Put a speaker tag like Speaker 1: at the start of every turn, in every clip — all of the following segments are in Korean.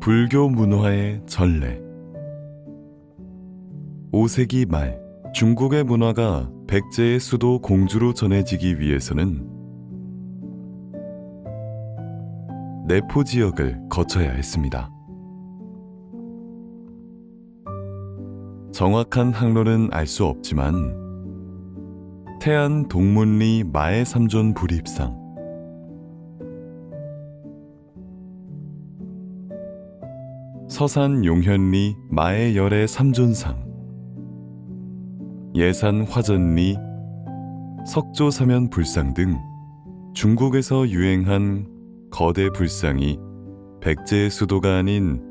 Speaker 1: 불교 문화의 전래 5세기 말. 중국의 문화가 백제의 수도 공주로 전해지기 위해서는 내포 지역을 거쳐야 했습니다. 정확한 항로는 알 수 없지만 태안 동문리 마의 삼존 불입상 서산 용현리 마의 열의 삼존상 예산 화전리 석조 사면 불상 등 중국에서 유행한 거대 불상이 백제의 수도가 아닌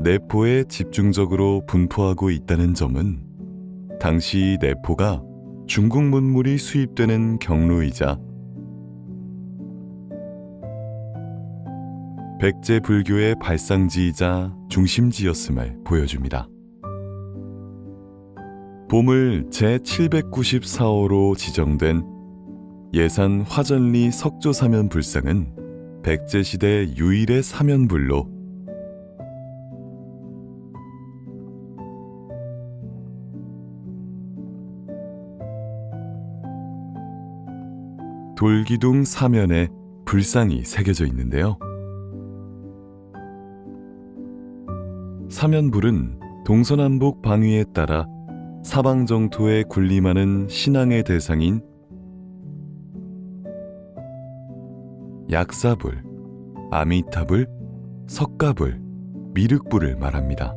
Speaker 1: 내포에 집중적으로 분포하고 있다는 점은 당시 내포가 중국 문물이 수입되는 경로이자 백제 불교의 발상지이자 중심지였음을 보여줍니다. 보물 제794호로 지정된 예산 화전리 석조사면 불상은 백제 시대 유일의 사면불로 돌기둥 사면에 불상이 새겨져 있는데요. 사면불은 동서남북 방위에 따라 사방 정토에 군림하는 신앙의 대상인 약사불, 아미타불, 석가불, 미륵불을 말합니다.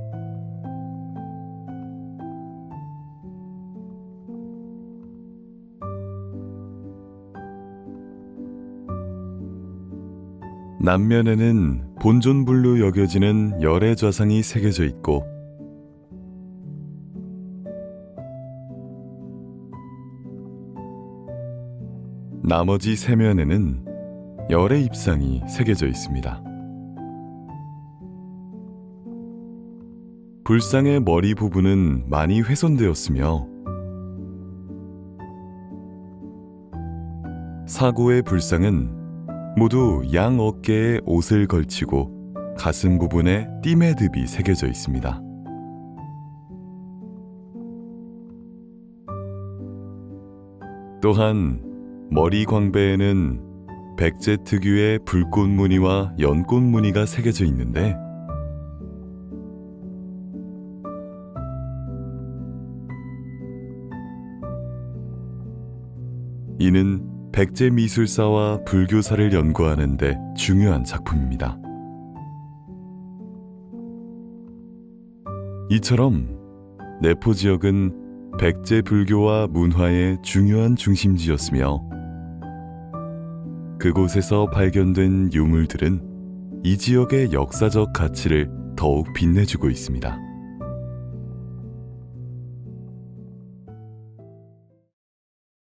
Speaker 1: 남면에는 본존불로 여겨지는 열의 좌상이 새겨져 있고 나머지 세 면에는 열의 입상이 새겨져 있습니다. 불상의 머리 부분은 많이 훼손되었으며 사고의 불상은 모두 양 어깨에 옷을 걸치고 가슴 부분에 띠매듭이 새겨져 있습니다. 또한 머리 광배에는 백제 특유의 불꽃 무늬와 연꽃 무늬가 새겨져 있는데 이는 백제 미술사와 불교사를 연구하는 데 중요한 작품입니다. 이처럼 내포 지역은 백제 불교와 문화의 중요한 중심지였으며 그곳에서 발견된 유물들은 이 지역의 역사적 가치를 더욱 빛내주고 있습니다.